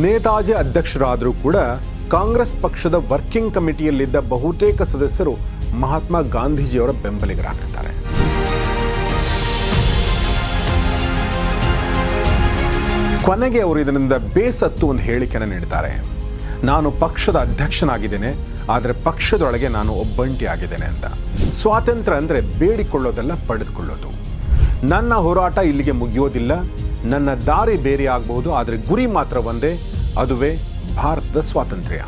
ನೇತಾಜಿ ಅಧ್ಯಕ್ಷರಾದರೂ ಕೂಡ ಕಾಂಗ್ರೆಸ್ ಪಕ್ಷದ ವರ್ಕಿಂಗ್ ಕಮಿಟಿಯಲ್ಲಿದ್ದ ಬಹುತೇಕ ಸದಸ್ಯರು ಮಹಾತ್ಮ ಗಾಂಧೀಜಿಯವರ ಬೆಂಬಲಿಗರಾಗಿರ್ತಾರೆ. ಕೊನೆಗೆ ಅವರು ಇದರಿಂದ ಬೇಸತ್ತು ಒಂದು ಹೇಳಿಕೆಯನ್ನು ನೀಡ್ತಾರೆ. ನಾನು ಪಕ್ಷದ ಅಧ್ಯಕ್ಷನಾಗಿದ್ದೇನೆ, ಆದರೆ ಪಕ್ಷದೊಳಗೆ ನಾನು ಒಬ್ಬಂಟಿ ಆಗಿದ್ದೇನೆ ಅಂತ. ಸ್ವಾತಂತ್ರ್ಯ ಅಂದರೆ ಬೇಡಿಕೊಳ್ಳೋದಲ್ಲ ಪಡೆದುಕೊಳ್ಳೋದು. ನನ್ನ ಹೋರಾಟ ಇಲ್ಲಿಗೆ ಮುಗಿಯೋದಿಲ್ಲ ನನ್ನ ದಾರಿ ಬೇರೆ ಆಗಬಹುದು ಆದರೆ ಗುರಿ ಮಾತ್ರ ಒಂದೇ, ಅದುವೇ ಭಾರತದ ಸ್ವಾತಂತ್ರ್ಯ.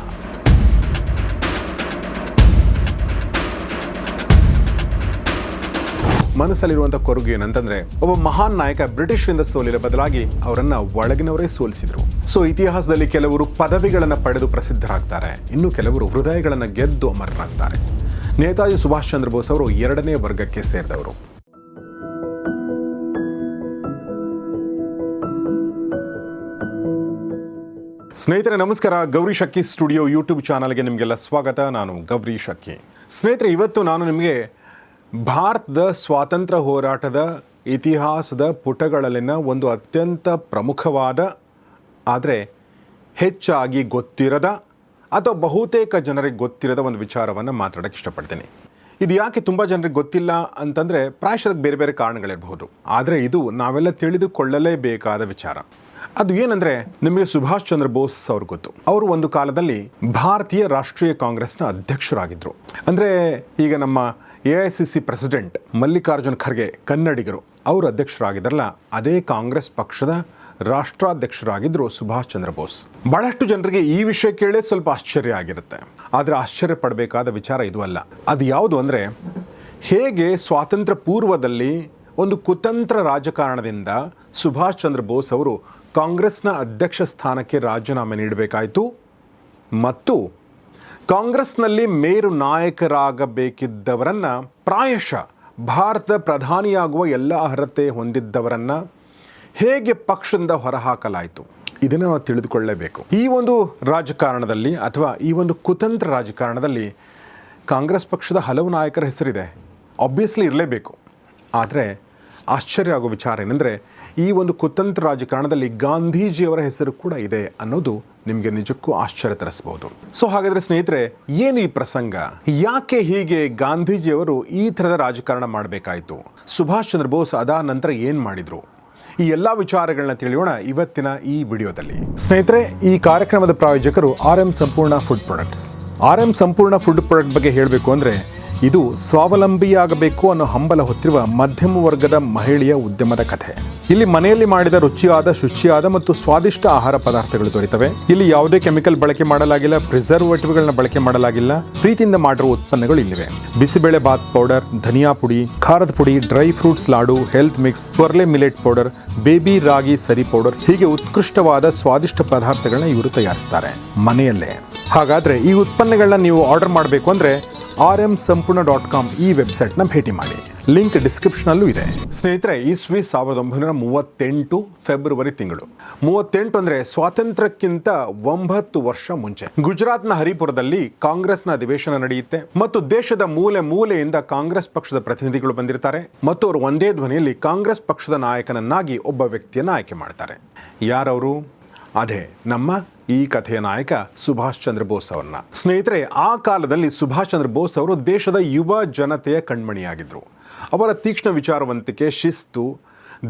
ಮನಸ್ಸಲ್ಲಿರುವಂಥ ಕೊರಗು ಏನಂತಂದ್ರೆ, ಒಬ್ಬ ಮಹಾನ್ ನಾಯಕ ಬ್ರಿಟಿಷರಿಂದ ಸೋಲಿರ ಬದಲಾಗಿ ಅವರನ್ನ ಒಳಗಿನವರೇ ಸೋಲಿಸಿದ್ರು. ಸೊ, ಇತಿಹಾಸದಲ್ಲಿ ಕೆಲವರು ಪದವಿಗಳನ್ನು ಪಡೆದು ಪ್ರಸಿದ್ಧರಾಗ್ತಾರೆ. ಇನ್ನು ಕೆಲವರು ಹೃದಯಗಳನ್ನು ಗೆದ್ದು ಅಮರರಾಗ್ತಾರೆ. ನೇತಾಜಿ ಸುಭಾಷ್ ಚಂದ್ರ ಬೋಸ್ ಅವರು ಎರಡನೇ ವರ್ಗಕ್ಕೆ ಸೇರಿದವರು. ಸ್ನೇಹಿತರೆ, ನಮಸ್ಕಾರ. ಗೌರಿ ಶಕ್ಕಿ ಸ್ಟುಡಿಯೋ ಯೂಟ್ಯೂಬ್ ಚಾನಲ್ಗೆ ನಿಮಗೆಲ್ಲ ಸ್ವಾಗತ. ನಾನು ಗೌರಿ ಶಕ್ಕಿ ಸ್ನೇಹಿತರೆ, ಇವತ್ತು ನಾನು ನಿಮಗೆ ಭಾರತದ ಸ್ವಾತಂತ್ರ್ಯ ಹೋರಾಟದ ಇತಿಹಾಸದ ಪುಟಗಳಲ್ಲಿನ ಒಂದು ಅತ್ಯಂತ ಪ್ರಮುಖವಾದ, ಆದರೆ ಹೆಚ್ಚಾಗಿ ಗೊತ್ತಿರದ ಅಥವಾ ಬಹುತೇಕ ಜನರಿಗೆ ಗೊತ್ತಿರದ ಒಂದು ವಿಚಾರವನ್ನು ಮಾತಾಡೋಕ್ಕೆ ಇಷ್ಟಪಡ್ತೀನಿ. ಇದು ಯಾಕೆ ತುಂಬ ಜನರಿಗೆ ಗೊತ್ತಿಲ್ಲ ಅಂತಂದರೆ, ಪ್ರಾಯಶಃ ಬೇರೆ ಬೇರೆ ಕಾರಣಗಳಿರಬಹುದು. ಆದರೆ ಇದು ನಾವೆಲ್ಲ ತಿಳಿದುಕೊಳ್ಳಲೇಬೇಕಾದ ವಿಚಾರ. ಅದು ಏನಂದ್ರೆ ನಿಮಗೆ ಸುಭಾಷ್ ಚಂದ್ರ ಬೋಸ್ ಅವ್ರ ಗೊತ್ತು. ಅವರು ಒಂದು ಕಾಲದಲ್ಲಿ ಭಾರತೀಯ ರಾಷ್ಟ್ರೀಯ ಕಾಂಗ್ರೆಸ್ನ ಅಧ್ಯಕ್ಷರಾಗಿದ್ದರು ಅಂದರೆ ಈಗ ನಮ್ಮ ಎ ಪ್ರೆಸಿಡೆಂಟ್ ಮಲ್ಲಿಕಾರ್ಜುನ್ ಖರ್ಗೆ ಕನ್ನಡಿಗರು, ಅವರು ಅಧ್ಯಕ್ಷರಾಗಿದ್ದಾರಲ್ಲ, ಅದೇ ಕಾಂಗ್ರೆಸ್ ಪಕ್ಷದ ರಾಷ್ಟ್ರಾಧ್ಯಕ್ಷರಾಗಿದ್ದರು ಸುಭಾಷ್ ಚಂದ್ರ ಬೋಸ್. ಬಹಳಷ್ಟು ಜನರಿಗೆ ಈ ವಿಷಯ ಕೇಳೇ ಸ್ವಲ್ಪ ಆಶ್ಚರ್ಯ ಆಗಿರುತ್ತೆ. ಆದರೆ ಆಶ್ಚರ್ಯ ಪಡಬೇಕಾದ ವಿಚಾರ ಇದು ಅಲ್ಲ. ಅದು ಯಾವುದು ಅಂದರೆ, ಹೇಗೆ ಸ್ವಾತಂತ್ರ್ಯ ಪೂರ್ವದಲ್ಲಿ ಒಂದು ಕುತಂತ್ರ ರಾಜಕಾರಣದಿಂದ ಸುಭಾಷ್ ಚಂದ್ರ ಬೋಸ್ ಅವರು ಕಾಂಗ್ರೆಸ್ನ ಅಧ್ಯಕ್ಷ ಸ್ಥಾನಕ್ಕೆ ರಾಜೀನಾಮೆ ನೀಡಬೇಕಾಯಿತು. ಮತ್ತು ಕಾಂಗ್ರೆಸ್ನಲ್ಲಿ ಮೇರು ನಾಯಕರಾಗಬೇಕಿದ್ದವರನ್ನು ಪ್ರಾಯಶಃ ಭಾರತ ಪ್ರಧಾನಿಯಾಗುವ ಎಲ್ಲ ಅರ್ಹತೆ ಹೊಂದಿದ್ದವರನ್ನು ಹೇಗೆ ಪಕ್ಷದಿಂದ ಹೊರಹಾಕಲಾಯಿತು, ಇದನ್ನು ನಾವು ತಿಳಿದುಕೊಳ್ಳಲೇಬೇಕು ಈ ಒಂದು ರಾಜಕಾರಣದಲ್ಲಿ ಅಥವಾ ಈ ಒಂದು ಕುತಂತ್ರ ರಾಜಕಾರಣದಲ್ಲಿ ಕಾಂಗ್ರೆಸ್ ಪಕ್ಷದ ಹಲವು ನಾಯಕರ ಹೆಸರಿದೆ. ಆಬ್ವಿಯಸ್ಲಿ ಇರಲೇಬೇಕು. ಆದರೆ ಆಶ್ಚರ್ಯ ಆಗೋ ವಿಚಾರ ಏನೆಂದರೆ, ಈ ಒಂದು ಕುತಂತ್ರ ರಾಜಕಾರಣದಲ್ಲಿ ಗಾಂಧೀಜಿಯವರ ಹೆಸರು ಕೂಡ ಇದೆ ಅನ್ನೋದು ನಿಮಗೆ ನಿಜಕ್ಕೂ ಆಶ್ಚರ್ಯ ತರಿಸಬಹುದು ಸೊ ಹಾಗಾದರೆ ಸ್ನೇಹಿತರೆ, ಏನು ಈ ಪ್ರಸಂಗ? ಯಾಕೆ ಹೀಗೆ ಗಾಂಧೀಜಿಯವರು ಈ ಥರದ ರಾಜಕಾರಣ ಮಾಡಬೇಕಾಯಿತು? ಸುಭಾಷ್ ಚಂದ್ರ ಬೋಸ್ ಅದಾದ ನಂತರ ಏನು ಮಾಡಿದರು? ಈ ಎಲ್ಲ ವಿಚಾರಗಳನ್ನ ತಿಳಿಯೋಣ ಇವತ್ತಿನ ಈ ವಿಡಿಯೋದಲ್ಲಿ. ಸ್ನೇಹಿತರೆ, ಈ ಕಾರ್ಯಕ್ರಮದ ಪ್ರಾಯೋಜಕರು R M Sampoorna food products. R M Sampoorna food product ಬಗ್ಗೆ ಹೇಳಬೇಕು ಅಂದರೆ ಇದು ಸ್ವಾವಲಂಬಿಯಾಗಬೇಕು ಅನ್ನೋ ಹಂಬಲ ಹೊತ್ತಿರುವ ಮಧ್ಯಮ ವರ್ಗದ ಮಹಿಳೆಯ ಉದ್ಯಮದ ಕಥೆ. ಇಲ್ಲಿ ಮನೆಯಲ್ಲಿ ಮಾಡಿದ ರುಚಿಯಾದ, ಶುಚಿಯಾದ ಮತ್ತು ಸ್ವಾದಿಷ್ಟ ಆಹಾರ ಪದಾರ್ಥಗಳು ದೊರೆತವೆ. ಇಲ್ಲಿ ಯಾವುದೇ ಕೆಮಿಕಲ್ ಬಳಕೆ ಮಾಡಲಾಗಿಲ್ಲ, ಪ್ರಿಸರ್ವೇಟಿವ್ಗಳನ್ನ ಬಳಕೆ ಮಾಡಲಾಗಿಲ್ಲ, ಪ್ರೀತಿಯಿಂದ ಮಾಡಿರುವ ಉತ್ಪನ್ನಗಳು ಇಲ್ಲಿವೆ. ಬಿಸಿಬೇಳೆ ಬಾತ್ ಪೌಡರ್, ಧನಿಯಾ ಪುಡಿ, ಖಾರದ ಪುಡಿ, dry fruits laddu, health mix ಸ್ವರ್ಲೆ ಮಿಲೆಟ್ ಪೌಡರ್, ಬೇಬಿ ರಾಗಿ ಸರಿ ಪೌಡರ್, ಹೀಗೆ ಉತ್ಕೃಷ್ಟವಾದ ಸ್ವಾದಿಷ್ಟ ಪದಾರ್ಥಗಳನ್ನ ಇವರು ತಯಾರಿಸ್ತಾರೆ ಮನೆಯಲ್ಲೇ. ಹಾಗಾದ್ರೆ ಈ ಉತ್ಪನ್ನಗಳನ್ನ ನೀವು ಆರ್ಡರ್ ಮಾಡಬೇಕು ಅಂದ್ರೆ R M Sampoorna dot com ಈ ವೆಬ್ಸೈಟ್ನ ಭೇಟಿ ಮಾಡಿ. ಲಿಂಕ್ ಡಿಸ್ಕ್ರಿಪ್ಷನಲ್ಲೂ ಇದೆ. ಸ್ನೇಹಿತರೆ ಇಸ್ವಿ ಸಾವಿರದ ಒಂಬೈನೂರ ಮೂವತ್ತೆಂಟು ಫೆಬ್ರವರಿ ತಿಂಗಳು. ಮೂವತ್ತೆಂಟು ಅಂದರೆ ಸ್ವಾತಂತ್ರ್ಯಕ್ಕಿಂತ ಒಂಬತ್ತು ವರ್ಷ ಮುಂಚೆ. ಗುಜರಾತ್ನ ಹರಿಪುರದಲ್ಲಿ ಕಾಂಗ್ರೆಸ್ನ ಅಧಿವೇಶನ ನಡೆಯುತ್ತೆ ಮತ್ತು ದೇಶದ ಮೂಲೆ ಮೂಲೆಯಿಂದ ಕಾಂಗ್ರೆಸ್ ಪಕ್ಷದ ಪ್ರತಿನಿಧಿಗಳು ಬಂದಿರ್ತಾರೆ ಮತ್ತು ಅವರು ಒಂದೇ ಧ್ವನಿಯಲ್ಲಿ ಕಾಂಗ್ರೆಸ್ ಪಕ್ಷದ ನಾಯಕನನ್ನಾಗಿ ಒಬ್ಬ ವ್ಯಕ್ತಿಯನ್ನು ಆಯ್ಕೆ ಮಾಡ್ತಾರೆ. ಯಾರವರು? ಅದೇ ನಮ್ಮ ಈ ಕಥೆಯ ನಾಯಕ ಸುಭಾಷ್ ಚಂದ್ರ ಬೋಸ್ ಅವರನ್ನ. ಸ್ನೇಹಿತರೆ, ಆ ಕಾಲದಲ್ಲಿ ಸುಭಾಷ್ ಚಂದ್ರ ಬೋಸ್ ಅವರು ದೇಶದ ಯುವ ಜನತೆಯ ಕಣ್ಮಣಿಯಾಗಿದ್ದರು ಅವರ ತೀಕ್ಷ್ಣ ವಿಚಾರವಂತಿಕೆ, ಶಿಸ್ತು,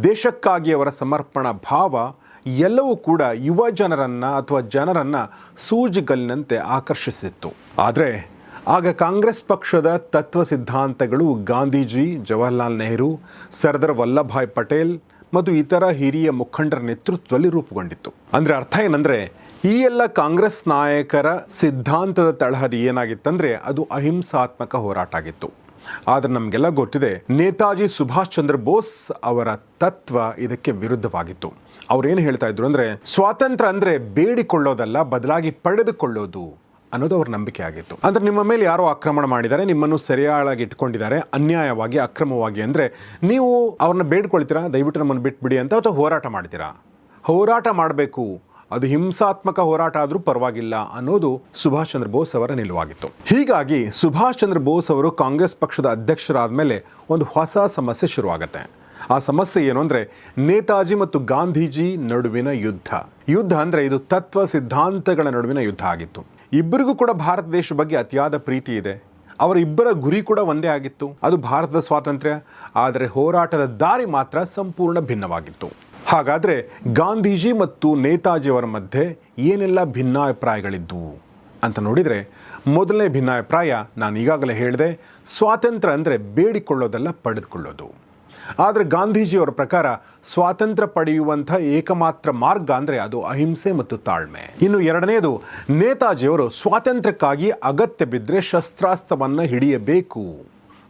ದೇಶಕ್ಕಾಗಿ ಅವರ ಸಮರ್ಪಣಾ ಭಾವ ಎಲ್ಲವೂ ಕೂಡ ಯುವ ಜನರನ್ನ ಅಥವಾ ಜನರನ್ನ ಸೂಜಿಗಲ್ಲಿನಂತೆ ಆಕರ್ಷಿಸಿತ್ತು. ಆದರೆ ಆಗ ಕಾಂಗ್ರೆಸ್ ಪಕ್ಷದ ತತ್ವ ಸಿದ್ಧಾಂತಗಳು ಗಾಂಧೀಜಿ, ಜವಾಹರ್ಲಾಲ್ ನೆಹರು, ಸರ್ದಾರ್ ವಲ್ಲಭಾಯ್ ಪಟೇಲ್ ಮತ್ತು ಇತರ ಹಿರಿಯ ಮುಖಂಡರ ನೇತೃತ್ವದಲ್ಲಿ ರೂಪುಗೊಂಡಿತ್ತು. ಅಂದ್ರೆ ಅರ್ಥ ಏನಂದ್ರೆ, ಈ ಎಲ್ಲ ಕಾಂಗ್ರೆಸ್ ನಾಯಕರ ಸಿದ್ಧಾಂತದ ತಳಹದಿ ಏನಾಗಿತ್ತಂದರೆ, ಅದು ಅಹಿಂಸಾತ್ಮಕ ಹೋರಾಟ ಆಗಿತ್ತು. ಆದ್ರೆ ನಮಗೆಲ್ಲ ಗೊತ್ತಿದೆ, ನೇತಾಜಿ ಸುಭಾಷ್ ಚಂದ್ರ ಬೋಸ್ ಅವರ ತತ್ವ ಇದಕ್ಕೆ ವಿರುದ್ಧವಾಗಿತ್ತು. ಅವ್ರೇನು ಹೇಳ್ತಾ ಇದ್ರು ಅಂದ್ರೆ, ಸ್ವಾತಂತ್ರ್ಯ ಅಂದ್ರೆ ಬೇಡಿಕೊಳ್ಳೋದಲ್ಲ, ಬದಲಾಗಿ ಪಡೆದುಕೊಳ್ಳೋದು. ಅನ್ನೋದು ಅವ್ರ ನಂಬಿಕೆ ಆಗಿತ್ತು. ಅಂದ್ರೆ ನಿಮ್ಮ ಮೇಲೆ ಯಾರೋ ಆಕ್ರಮಣ ಮಾಡಿದ್ದಾರೆ, ನಿಮ್ಮನ್ನು ಸರಿಯಾಗಿ ಇಟ್ಕೊಂಡಿದ್ದಾರೆ, ಅನ್ಯಾಯವಾಗಿ, ಅಕ್ರಮವಾಗಿ ಅಂದ್ರೆ ನೀವು ಅವ್ರನ್ನ ಬೇಡ್ಕೊಳ್ತೀರಾ? ದಯವಿಟ್ಟು ನಮ್ಮನ್ನು ಬಿಟ್ಬಿಡಿ ಅಂತ ಅಥವಾ ಹೋರಾಟ ಮಾಡ್ತೀರಾ? ಹೋರಾಟ ಮಾಡಬೇಕು. ಅದು ಹಿಂಸಾತ್ಮಕ ಹೋರಾಟ ಆದರೂ ಪರವಾಗಿಲ್ಲ ಅನ್ನೋದು ಸುಭಾಷ್ ಚಂದ್ರ ಬೋಸ್ ಅವರ ನಿಲುವಾಗಿತ್ತು. ಹೀಗಾಗಿ ಸುಭಾಷ್ ಚಂದ್ರ ಬೋಸ್ ಅವರು ಕಾಂಗ್ರೆಸ್ ಪಕ್ಷದ ಅಧ್ಯಕ್ಷರಾದ ಮೇಲೆ ಒಂದು ಹೊಸ ಸಮಸ್ಯೆ ಶುರುವಾಗುತ್ತೆ. ಆ ಸಮಸ್ಯೆ ಏನು ಅಂದರೆ ನೇತಾಜಿ ಮತ್ತು ಗಾಂಧೀಜಿ ನಡುವಿನ ಯುದ್ಧ. ಯುದ್ಧ ಅಂದರೆ ಇದು ತತ್ವ ಸಿದ್ಧಾಂತಗಳ ನಡುವಿನ ಯುದ್ಧ ಆಗಿತ್ತು. ಇಬ್ಬರಿಗೂ ಕೂಡ ಭಾರತ ದೇಶ ಬಗ್ಗೆ ಅತಿಯಾದ ಪ್ರೀತಿ ಇದೆ. ಅವರ ಇಬ್ಬರ ಗುರಿ ಕೂಡ ಒಂದೇ ಆಗಿತ್ತು. ಅದು ಭಾರತದ ಸ್ವಾತಂತ್ರ್ಯ. ಆದರೆ ಹೋರಾಟದ ದಾರಿ ಮಾತ್ರ ಸಂಪೂರ್ಣ ಭಿನ್ನವಾಗಿತ್ತು. ಹಾಗಾದರೆ ಗಾಂಧೀಜಿ ಮತ್ತು ನೇತಾಜಿಯವರ ಮಧ್ಯೆ ಏನೆಲ್ಲ ಭಿನ್ನಾಭಿಪ್ರಾಯಗಳಿದ್ದವು ಅಂತ ನೋಡಿದರೆ ಮೊದಲನೇ ಭಿನ್ನಾಭಿಪ್ರಾಯ ನಾನು ಈಗಾಗಲೇ ಹೇಳಿದೆ. ಸ್ವಾತಂತ್ರ್ಯ ಅಂದರೆ ಬೇಡಿಕೊಳ್ಳೋದಲ್ಲ ಪಡೆದುಕೊಳ್ಳೋದು. ಆದರೆ ಗಾಂಧೀಜಿಯವರ ಪ್ರಕಾರ ಸ್ವಾತಂತ್ರ್ಯ ಪಡೆಯುವಂಥ ಏಕಮಾತ್ರ ಮಾರ್ಗ ಅಂದರೆ ಅದು ಅಹಿಂಸೆ ಮತ್ತು ತಾಳ್ಮೆ. ಇನ್ನು ಎರಡನೇದು, ನೇತಾಜಿಯವರು ಸ್ವಾತಂತ್ರ್ಯಕ್ಕಾಗಿ ಅಗತ್ಯ ಬಿದ್ದರೆ ಶಸ್ತ್ರಾಸ್ತ್ರವನ್ನು ಹಿಡಿಯಬೇಕು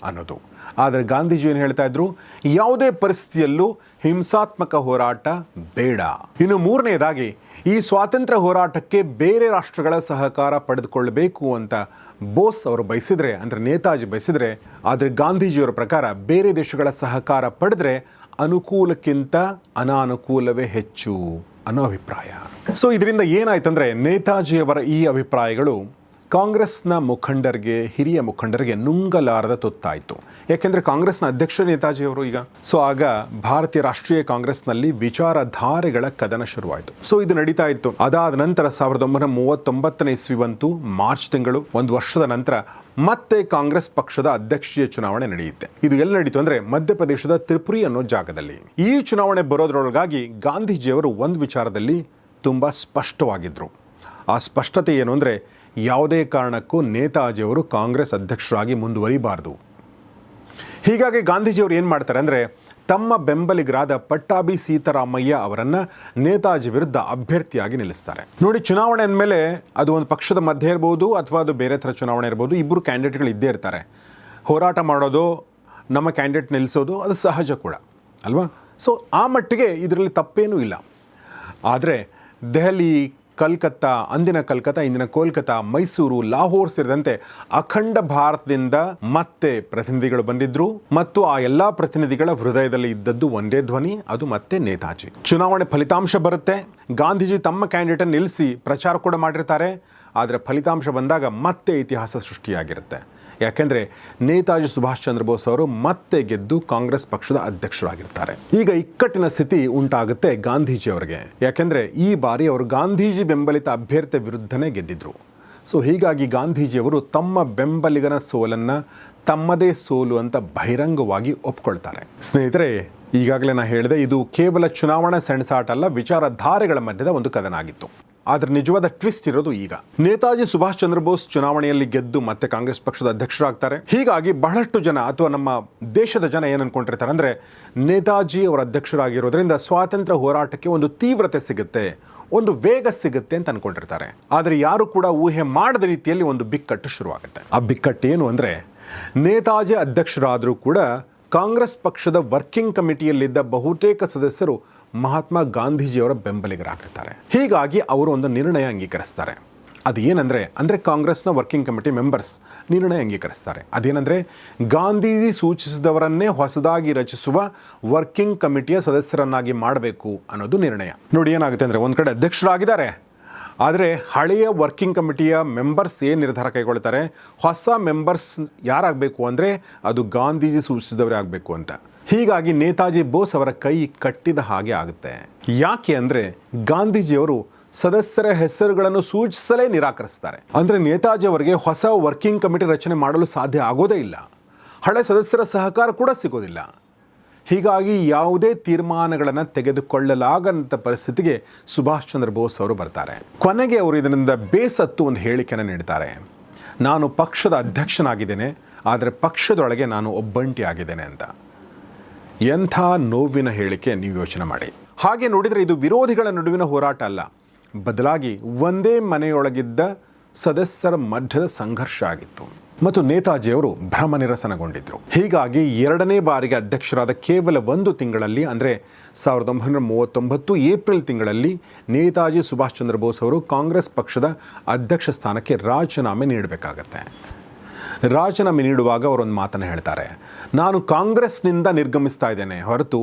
ಅನ್ನೋದು. ಆದರೆ ಗಾಂಧೀಜಿ ಏನು ಹೇಳ್ತಾ ಇದ್ರು? ಯಾವುದೇ ಪರಿಸ್ಥಿತಿಯಲ್ಲೂ ಹಿಂಸಾತ್ಮಕ ಹೋರಾಟ ಬೇಡ. ಇನ್ನು ಮೂರನೆಯದಾಗಿ ಈ ಸ್ವಾತಂತ್ರ್ಯ ಹೋರಾಟಕ್ಕೆ ಬೇರೆ ರಾಷ್ಟ್ರಗಳ ಸಹಕಾರ ಪಡೆದುಕೊಳ್ಳಬೇಕು ಅಂತ ಬೋಸ್ ಅವರು ಬಯಸಿದರೆ, ಅಂದರೆ ನೇತಾಜಿ ಬಯಸಿದ್ರೆ, ಆದರೆ ಗಾಂಧೀಜಿಯವರ ಪ್ರಕಾರ ಬೇರೆ ದೇಶಗಳ ಸಹಕಾರ ಪಡೆದ್ರೆ ಅನುಕೂಲಕ್ಕಿಂತ ಅನಾನುಕೂಲವೇ ಹೆಚ್ಚು ಅನ್ನೋ ಅಭಿಪ್ರಾಯ. ಸೊ ಇದರಿಂದ ಏನಾಯ್ತಂದ್ರೆ ನೇತಾಜಿಯವರ ಈ ಅಭಿಪ್ರಾಯಗಳು ಕಾಂಗ್ರೆಸ್ನ ಮುಖಂಡರಿಗೆ, ಹಿರಿಯ ಮುಖಂಡರಿಗೆ ನುಂಗಲಾರದ ತುತ್ತಾಯಿತು. ಯಾಕೆಂದರೆ ಕಾಂಗ್ರೆಸ್ನ ಅಧ್ಯಕ್ಷ ನೇತಾಜಿಯವರು ಈಗ. ಸೊ ಆಗ ಭಾರತೀಯ ರಾಷ್ಟ್ರೀಯ ಕಾಂಗ್ರೆಸ್ನಲ್ಲಿ ವಿಚಾರಧಾರೆಗಳ ಕದನ ಶುರುವಾಯಿತು. ಸೊ ಇದು ನಡೀತಾ ಇತ್ತು. ಅದಾದ ನಂತರ ಸಾವಿರದ ಒಂಬೈನೂರ ಮೂವತ್ತೊಂಬತ್ತನೇ ಇಸ್ವಿ ಮಾರ್ಚ್ ತಿಂಗಳು, ಒಂದು ವರ್ಷದ ನಂತರ ಮತ್ತೆ ಕಾಂಗ್ರೆಸ್ ಪಕ್ಷದ ಅಧ್ಯಕ್ಷೀಯ ಚುನಾವಣೆ ನಡೆಯುತ್ತೆ. ಇದು ಎಲ್ಲಿ ನಡೀತು ಅಂದ್ರೆ ಮಧ್ಯಪ್ರದೇಶದ ತ್ರಿಪುರಿ ಅನ್ನೋ ಜಾಗದಲ್ಲಿ. ಈ ಚುನಾವಣೆ ಬರೋದ್ರೊಳಗಾಗಿ ಗಾಂಧೀಜಿಯವರು ಒಂದು ವಿಚಾರದಲ್ಲಿ ತುಂಬ ಸ್ಪಷ್ಟವಾಗಿದ್ದರು ಆ ಸ್ಪಷ್ಟತೆ ಏನು ಅಂದರೆ ಯಾವುದೇ ಕಾರಣಕ್ಕೂ ನೇತಾಜಿಯವರು ಕಾಂಗ್ರೆಸ್ ಅಧ್ಯಕ್ಷರಾಗಿ ಮುಂದುವರಿಬಾರ್ದು. ಹೀಗಾಗಿ ಗಾಂಧೀಜಿಯವರು ಏನು ಮಾಡ್ತಾರೆ ಅಂದರೆ ತಮ್ಮ ಬೆಂಬಲಿಗರಾದ ಪಟ್ಟಾಭಿ ಸೀತಾರಾಮಯ್ಯ ಅವರನ್ನು ನೇತಾಜಿ ವಿರುದ್ಧ ಅಭ್ಯರ್ಥಿಯಾಗಿ ನಿಲ್ಲಿಸ್ತಾರೆ. ನೋಡಿ, ಚುನಾವಣೆ ಅಂದಮೇಲೆ ಅದು ಒಂದು ಪಕ್ಷದ ಮಧ್ಯೆ ಇರ್ಬೋದು ಅಥವಾ ಅದು ಬೇರೆ ಥರ ಚುನಾವಣೆ ಇರ್ಬೋದು ಇಬ್ಬರು ಕ್ಯಾಂಡಿಡೇಟ್ಗಳು ಇದ್ದೇ ಇರ್ತಾರೆ. ಹೋರಾಟ ಮಾಡೋದು, ನಮ್ಮ ಕ್ಯಾಂಡಿಡೇಟ್ ನಿಲ್ಲಿಸೋದು ಅದು ಸಹಜ ಕೂಡ, ಅಲ್ವಾ? ಸೊ ಆ ಮಟ್ಟಿಗೆ ಇದರಲ್ಲಿ ತಪ್ಪೇನೂ ಇಲ್ಲ. ಆದರೆ ದೆಹಲಿ ಕಲ್ಕತ್ತಾ, ಅಂದಿನ ಕಲ್ಕತ್ತಾ, ಇಂದಿನ ಕೋಲ್ಕತ್ತಾ, ಮೈಸೂರು, ಲಾಹೋರ್ ಸೇರಿದಂತೆ ಅಖಂಡ ಭಾರತದಿಂದ ಮತ್ತೆ ಪ್ರತಿನಿಧಿಗಳು ಬಂದಿದ್ರು. ಮತ್ತು ಆ ಎಲ್ಲಾ ಪ್ರತಿನಿಧಿಗಳ ಹೃದಯದಲ್ಲಿ ಇದ್ದದ್ದು ಒಂದೇ ಧ್ವನಿ, ಅದು ಮತ್ತೆ ನೇತಾಜಿ. ಚುನಾವಣೆ ಫಲಿತಾಂಶ ಬರುತ್ತೆ. ಗಾಂಧೀಜಿ ತಮ್ಮ ಕ್ಯಾಂಡಿಡೇಟ್ ನಿಲ್ಲಿಸಿ ಪ್ರಚಾರ ಕೂಡ ಮಾಡಿರ್ತಾರೆ. ಆದರೆ ಫಲಿತಾಂಶ ಬಂದಾಗ ಮತ್ತೆ ಇತಿಹಾಸ ಸೃಷ್ಟಿಯಾಗಿರುತ್ತೆ. ಯಾಕೆಂದ್ರೆ ನೇತಾಜಿ ಸುಭಾಷ್ ಚಂದ್ರ ಬೋಸ್ ಅವರು ಮತ್ತೆ ಗೆದ್ದು ಕಾಂಗ್ರೆಸ್ ಪಕ್ಷದ ಅಧ್ಯಕ್ಷರಾಗಿರ್ತಾರೆ. ಈಗ ಇಕ್ಕಟ್ಟಿನ ಸ್ಥಿತಿ ಉಂಟಾಗುತ್ತೆ ಗಾಂಧೀಜಿ ಅವರಿಗೆ. ಯಾಕೆಂದ್ರೆ ಈ ಬಾರಿ ಅವರು ಗಾಂಧೀಜಿ ಬೆಂಬಲಿತ ಅಭ್ಯರ್ಥಿ ವಿರುದ್ಧನೇ ಗೆದ್ದಿದ್ರು. ಸೊ ಹೀಗಾಗಿ ಗಾಂಧೀಜಿಯವರು ತಮ್ಮ ಬೆಂಬಲಿಗನ ಸೋಲನ್ನು ತಮ್ಮದೇ ಸೋಲು ಅಂತ ಬಹಿರಂಗವಾಗಿ ಒಪ್ಕೊಳ್ತಾರೆ. ಸ್ನೇಹಿತರೆ, ಈಗಾಗಲೇ ನಾನು ಹೇಳಿದೆ, ಇದು ಕೇವಲ ಚುನಾವಣಾ ಸೆಣಸಾಟ ಅಲ್ಲ ವಿಚಾರಧಾರೆಗಳ ಮಧ್ಯದ ಒಂದು ಕದನ ಆಗಿತ್ತು ಆದರೆ ನಿಜವಾದ ಟ್ವಿಸ್ಟ್ ಇರೋದು ಈಗ. ನೇತಾಜಿ ಸುಭಾಷ್ ಚಂದ್ರ ಬೋಸ್ ಚುನಾವಣೆಯಲ್ಲಿ ಗೆದ್ದು ಮತ್ತೆ ಕಾಂಗ್ರೆಸ್ ಪಕ್ಷದ ಅಧ್ಯಕ್ಷರಾಗ್ತಾರೆ. ಹೀಗಾಗಿ ಬಹಳಷ್ಟು ಜನ ಅಥವಾ ನಮ್ಮ ದೇಶದ ಜನ ಏನು ಅನ್ಕೊಂಡಿರ್ತಾರೆ ಅಂದ್ರೆ ನೇತಾಜಿ ಅವರ ಅಧ್ಯಕ್ಷರಾಗಿರೋದ್ರಿಂದ ಸ್ವಾತಂತ್ರ್ಯ ಹೋರಾಟಕ್ಕೆ ಒಂದು ತೀವ್ರತೆ ಸಿಗುತ್ತೆ, ಒಂದು ವೇಗ ಸಿಗುತ್ತೆ ಅಂತ ಅನ್ಕೊಂಡಿರ್ತಾರೆ. ಆದರೆ ಯಾರು ಕೂಡ ಊಹೆ ಮಾಡದ ರೀತಿಯಲ್ಲಿ ಒಂದು ಬಿಕ್ಕಟ್ಟು ಶುರುವಾಗುತ್ತೆ. ಆ ಬಿಕ್ಕಟ್ಟು ಏನು ಅಂದ್ರೆ ನೇತಾಜಿ ಅಧ್ಯಕ್ಷರಾದರೂ ಕೂಡ ಕಾಂಗ್ರೆಸ್ ಪಕ್ಷದ ವರ್ಕಿಂಗ್ ಕಮಿಟಿಯಲ್ಲಿದ್ದ ಬಹುತೇಕ ಸದಸ್ಯರು ಮಹಾತ್ಮ ಗಾಂಧೀಜಿಯವರ ಬೆಂಬಲಿಗರಾಗಿರ್ತಾರೆ. ಹೀಗಾಗಿ ಅವರು ಒಂದು ನಿರ್ಣಯ ಅಂಗೀಕರಿಸ್ತಾರೆ. ಅದು ಏನಂದರೆ ಅಂದರೆ ಕಾಂಗ್ರೆಸ್ನ ವರ್ಕಿಂಗ್ ಕಮಿಟಿ ಮೆಂಬರ್ಸ್ ನಿರ್ಣಯ ಅಂಗೀಕರಿಸ್ತಾರೆ. ಅದೇನೆಂದರೆ, ಗಾಂಧೀಜಿ ಸೂಚಿಸಿದವರನ್ನೇ ಹೊಸದಾಗಿ ರಚಿಸುವ ವರ್ಕಿಂಗ್ ಕಮಿಟಿಯ ಸದಸ್ಯರನ್ನಾಗಿ ಮಾಡಬೇಕು ಅನ್ನೋದು ನಿರ್ಣಯ. ನೋಡಿ ಏನಾಗುತ್ತೆ ಅಂದರೆ, ಒಂದು ಕಡೆ ಅಧ್ಯಕ್ಷರಾಗಿದ್ದಾರೆ ಆದರೆ ಹಳೆಯ ವರ್ಕಿಂಗ್ ಕಮಿಟಿಯ ಮೆಂಬರ್ಸ್ ಏನು ನಿರ್ಧಾರ ಕೈಗೊಳ್ತಾರೆ? ಹೊಸ ಮೆಂಬರ್ಸ್ ಯಾರಾಗಬೇಕು ಅಂದರೆ ಅದು ಗಾಂಧೀಜಿ ಸೂಚಿಸಿದವರೇ ಆಗಬೇಕು ಅಂತ. ಹೀಗಾಗಿ ನೇತಾಜಿ ಬೋಸ್ ಅವರ ಕೈ ಕಟ್ಟಿದ ಹಾಗೆ ಆಗುತ್ತೆ. ಯಾಕೆ ಅಂದರೆ ಗಾಂಧೀಜಿಯವರು ಸದಸ್ಯರ ಹೆಸರುಗಳನ್ನು ಸೂಚಿಸಲೇ ನಿರಾಕರಿಸ್ತಾರೆ. ಅಂದರೆ ನೇತಾಜಿ ಅವರಿಗೆ ಹೊಸ ವರ್ಕಿಂಗ್ ಕಮಿಟಿ ರಚನೆ ಮಾಡಲು ಸಾಧ್ಯ ಆಗೋದೇ ಇಲ್ಲ. ಹಳೆ ಸದಸ್ಯರ ಸಹಕಾರ ಕೂಡ ಸಿಗೋದಿಲ್ಲ. ಹೀಗಾಗಿ ಯಾವುದೇ ತೀರ್ಮಾನಗಳನ್ನು ತೆಗೆದುಕೊಳ್ಳಲಾಗಂತ ಪರಿಸ್ಥಿತಿಗೆ ಸುಭಾಷ್ ಚಂದ್ರ ಬೋಸ್ ಅವರು ಬರ್ತಾರೆ. ಕೊನೆಗೆ ಅವರು ಇದರಿಂದ ಬೇಸತ್ತು ಒಂದು ಹೇಳಿಕೆಯನ್ನು ನೀಡ್ತಾರೆ. ನಾನು ಪಕ್ಷದ ಅಧ್ಯಕ್ಷನಾಗಿದ್ದೇನೆ, ಆದರೆ ಪಕ್ಷದೊಳಗೆ ನಾನು ಒಬ್ಬಂಟಿ ಆಗಿದ್ದೇನೆ ಅಂತ. ಎಂಥ ನೋವಿನ ಹೇಳಿಕೆ ನೀವು ಯೋಚನೆ ಮಾಡಿ. ಹಾಗೆ ನೋಡಿದರೆ ಇದು ವಿರೋಧಿಗಳ ನಡುವಿನ ಹೋರಾಟ ಅಲ್ಲ. ಬದಲಾಗಿ ಒಂದೇ ಮನೆಯೊಳಗಿದ್ದ ಸದಸ್ಯರ ಮಧ್ಯದ ಸಂಘರ್ಷ ಆಗಿತ್ತು. ಮತ್ತು ನೇತಾಜಿಯವರು ಭ್ರಮನಿರಸನಗೊಂಡಿದ್ದರು ಹೀಗಾಗಿ ಎರಡನೇ ಬಾರಿಗೆ ಅಧ್ಯಕ್ಷರಾದ ಕೇವಲ ಒಂದು ತಿಂಗಳಲ್ಲಿ, ಅಂದರೆ ಸಾವಿರದ ಒಂಬೈನೂರ ಮೂವತ್ತೊಂಬತ್ತು ಏಪ್ರಿಲ್ ತಿಂಗಳಲ್ಲಿ ನೇತಾಜಿ ಸುಭಾಷ್ ಚಂದ್ರ ಬೋಸ್ ಅವರು ಕಾಂಗ್ರೆಸ್ ಪಕ್ಷದ ಅಧ್ಯಕ್ಷ ಸ್ಥಾನಕ್ಕೆ ರಾಜೀನಾಮೆ ನೀಡಬೇಕಾಗತ್ತೆ. ರಾಜೀನಾಮೆ ನೀಡುವಾಗ ಅವರೊಂದು ಮಾತನ್ನು ಹೇಳ್ತಾರೆ, ನಾನು ಕಾಂಗ್ರೆಸ್ನಿಂದ ನಿರ್ಗಮಿಸ್ತಾ ಇದ್ದೇನೆ, ಹೊರತು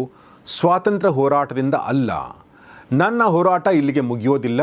ಸ್ವಾತಂತ್ರ್ಯ ಹೋರಾಟದಿಂದ ಅಲ್ಲ. ನನ್ನ ಹೋರಾಟ ಇಲ್ಲಿಗೆ ಮುಗಿಯೋದಿಲ್ಲ.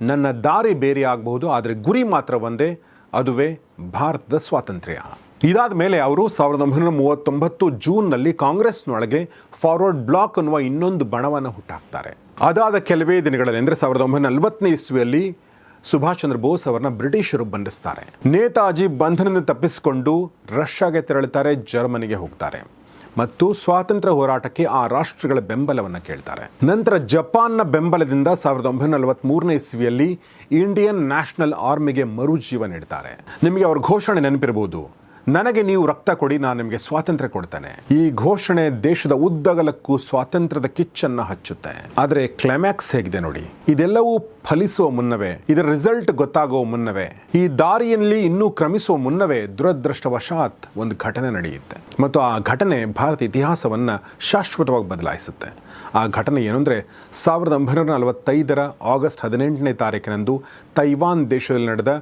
ನನ್ನ ದಾರಿ ಬೇರೆ ಆಗಬಹುದು, ಆದರೆ ಗುರಿ ಮಾತ್ರ ಒಂದೇ. ಅದುವೇ ಭಾರತದ ಸ್ವಾತಂತ್ರ್ಯ. ಇದಾದ ಮೇಲೆ ಅವರು ಸಾವಿರದ ಒಂಬೈನೂರ ಮೂವತ್ತೊಂಬತ್ತು ಜೂನ್ನಲ್ಲಿ ಕಾಂಗ್ರೆಸ್ನೊಳಗೆ ಫಾರ್ವರ್ಡ್ ಬ್ಲಾಕ್ ಅನ್ನುವ ಇನ್ನೊಂದು ಬಣವನ್ನು ಹುಟ್ಟಾಕ್ತಾರೆ. ಅದಾದ ಕೆಲವೇ ದಿನಗಳಲ್ಲಿ ಅಂದರೆ ಸಾವಿರದ ಒಂಬೈನೂರ ನಲವತ್ತನೇ ಇಸ್ವಿಯಲ್ಲಿ ಸುಭಾಷ್ ಚಂದ್ರ ಬೋಸ್ ಅವರನ್ನ ಬ್ರಿಟಿಷರು ಬಂಧಿಸ್ತಾರೆ. ನೇತಾಜಿ ಬಂಧನದಿಂದ ತಪ್ಪಿಸಿಕೊಂಡು ರಷ್ಯಾಗೆ ತೆರಳುತ್ತಾರೆ, ಜರ್ಮನಿಗೆ ಹೋಗ್ತಾರೆ. ಮತ್ತು ಸ್ವಾತಂತ್ರ್ಯ ಹೋರಾಟಕ್ಕೆ ಆ ರಾಷ್ಟ್ರಗಳ ಬೆಂಬಲವನ್ನು ಕೇಳ್ತಾರೆ. ನಂತರ ಜಪಾನ್ನ ಬೆಂಬಲದಿಂದ ಸಾವಿರದ ಒಂಬೈನೂರ ಇಸ್ವಿಯಲ್ಲಿ ಇಂಡಿಯನ್ ನ್ಯಾಷನಲ್ ಆರ್ಮಿಗೆ ಮರುಜೀವ ನೀಡ್ತಾರೆ. ನಿಮಗೆ ಅವ್ರ ಘೋಷಣೆ ನೆನಪಿರಬಹುದು ನನಗೆ ನೀವು ರಕ್ತ ಕೊಡಿ, ನಾನು ನಿಮಗೆ ಸ್ವಾತಂತ್ರ್ಯ ಕೊಡ್ತೇನೆ. ಈ ಘೋಷಣೆ ದೇಶದ ಉದ್ದಗಲಕ್ಕೂ ಸ್ವಾತಂತ್ರ್ಯದ ಕಿಚ್ಚನ್ನ ಹಚ್ಚುತ್ತೆ. ಆದರೆ ಕ್ಲೈಮ್ಯಾಕ್ಸ್ ಹೇಗಿದೆ ನೋಡಿ. ಇದೆಲ್ಲವೂ ಫಲಿಸುವ ಮುನ್ನವೇ, ಇದರ ರಿಸಲ್ಟ್ ಗೊತ್ತಾಗುವ ಮುನ್ನವೇ, ಈ ದಾರಿಯಲ್ಲಿ ಇನ್ನೂ ಕ್ರಮಿಸುವ ಮುನ್ನವೇ ದುರದೃಷ್ಟವಶಾತ್ ಒಂದು ಘಟನೆ ನಡೆಯುತ್ತೆ. ಮತ್ತು ಆ ಘಟನೆ ಭಾರತ ಇತಿಹಾಸವನ್ನ ಶಾಶ್ವತವಾಗಿ ಬದಲಾಯಿಸುತ್ತೆ. ಆ ಘಟನೆ ಏನು ಅಂದರೆ ಸಾವಿರದ ಒಂಬೈನೂರ ನಲವತ್ತೈದರ ಆಗಸ್ಟ್ ಹದಿನೆಂಟನೇ ತಾರೀಕಿನಂದು ತೈವಾನ್ ದೇಶದಲ್ಲಿ ನಡೆದ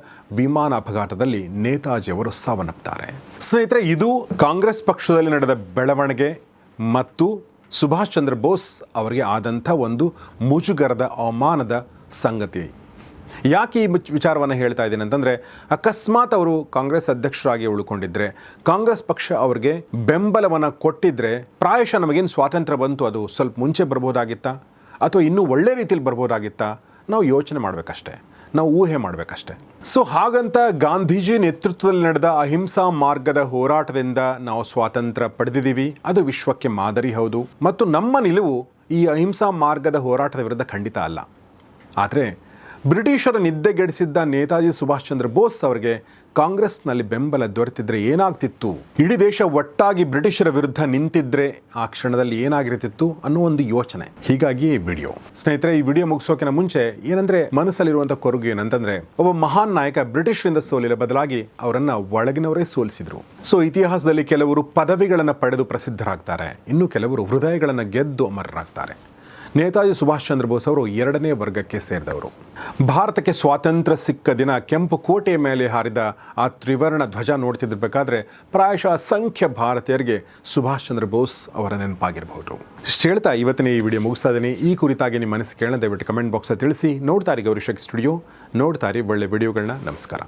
ವಿಮಾನ ಅಪಘಾತದಲ್ಲಿ ನೇತಾಜಿ ಅವರು ಸಾವನ್ನಪ್ತಾರೆ ಸ್ನೇಹಿತರೆ, ಇದು ಕಾಂಗ್ರೆಸ್ ಪಕ್ಷದಲ್ಲಿ ನಡೆದ ಬೆಳವಣಿಗೆ ಮತ್ತು ಸುಭಾಷ್ ಚಂದ್ರ ಬೋಸ್ ಅವರಿಗೆ ಆದಂಥ ಒಂದು ಮುಜುಗರದ ಅವಮಾನದ ಸಂಗತಿ. ಯಾಕೆ ಈ ವಿಚ್- ವಿಚಾರವನ್ನು ಹೇಳ್ತಾ ಇದ್ದೀನಿ ಅಂತಂದರೆ, ಅಕಸ್ಮಾತ್ ಅವರು ಕಾಂಗ್ರೆಸ್ ಅಧ್ಯಕ್ಷರಾಗಿ ಉಳ್ಕೊಂಡಿದ್ದರೆ ಕಾಂಗ್ರೆಸ್ ಪಕ್ಷ ಅವ್ರಿಗೆ ಬೆಂಬಲವನ್ನು ಕೊಟ್ಟಿದ್ದರೆ ಪ್ರಾಯಶಃ ನಮಗೇನು ಸ್ವಾತಂತ್ರ್ಯ ಬಂತು, ಅದು ಸ್ವಲ್ಪ ಮುಂಚೆ ಬರ್ಬೋದಾಗಿತ್ತಾ? ಅಥವಾ ಇನ್ನೂ ಒಳ್ಳೆ ರೀತಿಯಲ್ಲಿ ಬರ್ಬೋದಾಗಿತ್ತಾ? ನಾವು ಯೋಚನೆ ಮಾಡಬೇಕಷ್ಟೆ. ನಾವು ಊಹೆ ಮಾಡಬೇಕಷ್ಟೆ. ಸೊ ಹಾಗಂತ ಗಾಂಧೀಜಿ ನೇತೃತ್ವದಲ್ಲಿ ನಡೆದ ಅಹಿಂಸಾ ಮಾರ್ಗದ ಹೋರಾಟದಿಂದ ನಾವು ಸ್ವಾತಂತ್ರ್ಯ ಪಡೆದಿದ್ದೀವಿ. ಅದು ವಿಶ್ವಕ್ಕೆ ಮಾದರಿ ಹೌದು. ಮತ್ತು ನಮ್ಮ ನಿಲುವು ಈ ಅಹಿಂಸಾ ಮಾರ್ಗದ ಹೋರಾಟದ ವಿರುದ್ಧ ಖಂಡಿತ ಅಲ್ಲ. ಆದರೆ ಬ್ರಿಟಿಷರ ನಿದ್ದೆಗೆಡಿಸಿದ್ದ ನೇತಾಜಿ ಸುಭಾಷ್ ಚಂದ್ರ ಬೋಸ್ ಅವರಿಗೆ ಕಾಂಗ್ರೆಸ್ನಲ್ಲಿ ಬೆಂಬಲ ದೊರೆತಿದ್ರೆ ಏನಾಗ್ತಿತ್ತು? ಇಡೀ ದೇಶ ಒಟ್ಟಾಗಿ ಬ್ರಿಟಿಷರ ವಿರುದ್ಧ ನಿಂತಿದ್ರೆ ಆ ಕ್ಷಣದಲ್ಲಿ ಏನಾಗಿರ್ತಿತ್ತು ಅನ್ನೋ ಒಂದು ಯೋಚನೆ. ಹೀಗಾಗಿ ಈ ವಿಡಿಯೋ. ಸ್ನೇಹಿತರೆ, ಈ ವಿಡಿಯೋ ಮುಗಿಸೋಕಿನ ಮುಂಚೆ ಏನಂದ್ರೆ ಮನಸ್ಸಲ್ಲಿರುವಂಥ ಕೊರಗು ಏನಂತಂದ್ರೆ ಒಬ್ಬ ಮಹಾನ್ ನಾಯಕ ಬ್ರಿಟಿಷರಿಂದ ಸೋಲಿನ ಬದಲಾಗಿ ಅವರನ್ನ ಒಳಗಿನವರೇ ಸೋಲಿಸಿದ್ರು. ಸೊ, ಇತಿಹಾಸದಲ್ಲಿ ಕೆಲವರು ಪದವಿಗಳನ್ನು ಪಡೆದು ಪ್ರಸಿದ್ಧರಾಗ್ತಾರೆ. ಇನ್ನು ಕೆಲವರು ಹೃದಯಗಳನ್ನು ಗೆದ್ದು ಅಮರರಾಗ್ತಾರೆ. ನೇತಾಜಿ ಸುಭಾಷ್ ಚಂದ್ರ ಬೋಸ್ ಅವರು ಎರಡನೇ ವರ್ಗಕ್ಕೆ ಸೇರಿದವರು. ಭಾರತಕ್ಕೆ ಸ್ವಾತಂತ್ರ್ಯ ಸಿಕ್ಕ ದಿನ ಕೆಂಪು ಕೋಟೆಯ ಮೇಲೆ ಹಾರಿದ ಆ ತ್ರಿವರ್ಣ ಧ್ವಜ ನೋಡ್ತಿದ್ದಿರಬೇಕಾದ್ರೆ ಪ್ರಾಯಶಃ ಅಸಂಖ್ಯ ಭಾರತೀಯರಿಗೆ ಸುಭಾಷ್ ಚಂದ್ರ ಬೋಸ್ ಅವರ ನೆನಪಾಗಿರಬಹುದು. ಹೇಳ್ತಾ ಇವತ್ತಿನ ಈ ವಿಡಿಯೋ ಮುಗಿಸ್ತಾ ಇದ್ದೀನಿ ಈ ಕುರಿತಾಗಿ ನಿಮ್ಮ ಕೇಳೋಣ, ದಯವಿಟ್ಟು ಕಮೆಂಟ್ ಬಾಕ್ಸಲ್ಲಿ ತಿಳಿಸಿ. ನೋಡ್ತಾರೆ ಗೌರಿಶಕ್ ಸ್ಟುಡಿಯೋ. ನೋಡ್ತಾರೆ ಒಳ್ಳೆ ವಿಡಿಯೋಗಳನ್ನ. ನಮಸ್ಕಾರ.